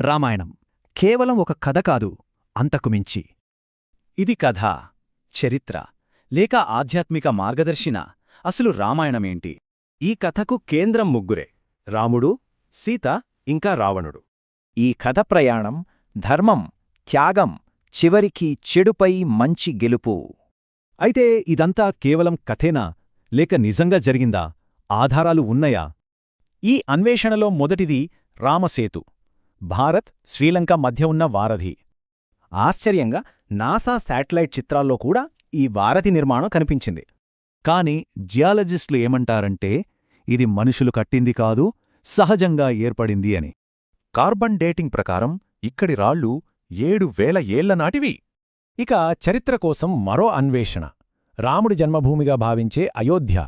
రామాయణం. కేవలం ఒక కథ కాదు అంతకుమించి ఇది కథ చరిత్ర లేక ఆధ్యాత్మిక మార్గదర్శిన అసలు రామాయణమేంటి? ఈ కథకు కేంద్రం ముగ్గురే రాముడు సీత ఇంకా రావణుడు. ఈ కథ ప్రయాణం ధర్మం త్యాగం చివరికి చెడుపై మంచి గెలుపు. అయితే ఇదంతా కేవలం కథేనా లేక నిజంగా జరిగిందా ఆధారాలు ఉన్నయా? ఈ అన్వేషణలో మొదటిది రామసేతు. భారత్ శ్రీలంక మధ్య ఉన్న వారధి. ఆశ్చర్యంగా నాసా శాటిలైట్ చిత్రాల్లో కూడా ఈ వారధి నిర్మాణం కనిపించింది. కాని జియాలజిస్టులు ఏమంటారంటే ఇది మనుషులు కట్టింది కాదు సహజంగా ఏర్పడింది అని. కార్బన్ డేటింగ్ ప్రకారం ఇక్కడి రాళ్ళు ఏడు వేల ఏళ్ళనాటివి ఇక చరిత్ర కోసం మరో అన్వేషణ. రాముడి జన్మభూమిగా భావించే అయోధ్య.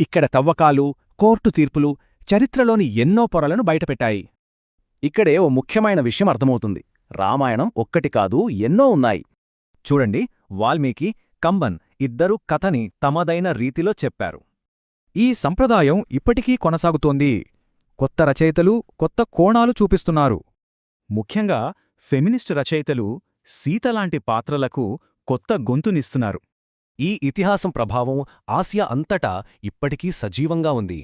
ఇక్కడ తవ్వకాలు కోర్టు తీర్పులు చరిత్రలోని ఎన్నో పొరలను బయటపెట్టాయి. ఇక్కడే ఓ ముఖ్యమైన విషయం అర్థమవుతుంది. రామాయణం ఒక్కటి కాదు ఎన్నో ఉన్నాయి. చూడండి వాల్మీకి కంబన్ ఇద్దరూ కథని తమదైన రీతిలో చెప్పారు. ఈ సంప్రదాయం ఇప్పటికీ కొనసాగుతోంది. కొత్త రచయితలు కొత్త కోణాలు చూపిస్తున్నారు. ముఖ్యంగా ఫెమినిస్టు రచయితలు సీతలాంటి పాత్రలకు కొత్త గొంతునిస్తున్నారు. ఈ ఇతిహాసం ప్రభావం ఆసియా అంతటా ఇప్పటికీ సజీవంగా ఉంది.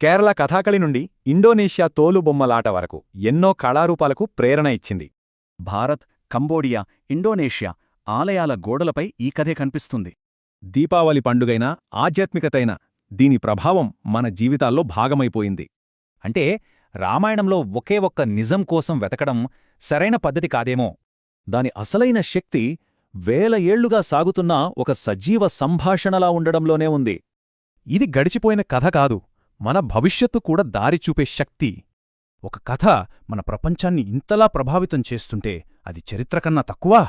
కేరళ కథాకళి నుండి ఇండోనేషియా తోలుబొమ్మలాట వరకు ఎన్నో కళారూపాలకు ప్రేరణ ఇచ్చింది. భారత్ కంబోడియా ఇండోనేషియా ఆలయాల గోడలపై ఈ కథే కనిపిస్తుంది. దీపావళి పండుగైన ఆధ్యాత్మికతైన దీని ప్రభావం మన జీవితాల్లో భాగమైపోయింది. అంటే రామాయణంలో ఒకే ఒక్క నిజం కోసం వెతకడం సరైన పద్ధతి కాదేమో. దాని అసలైన శక్తి వేల ఏళ్ళుగా సాగుతున్న ఒక సజీవ సంభాషణలా ఉండడంలోనే ఉంది. ఇది గడిచిపోయిన కథ కాదు. మన భవిష్యత్తు కూడా దారి చూపే శక్తి. ఒక కథ మన ప్రపంచాన్ని ఇంతలా ప్రభావితం చేస్తుంటే అది చరిత్ర కన్నా తక్కువా.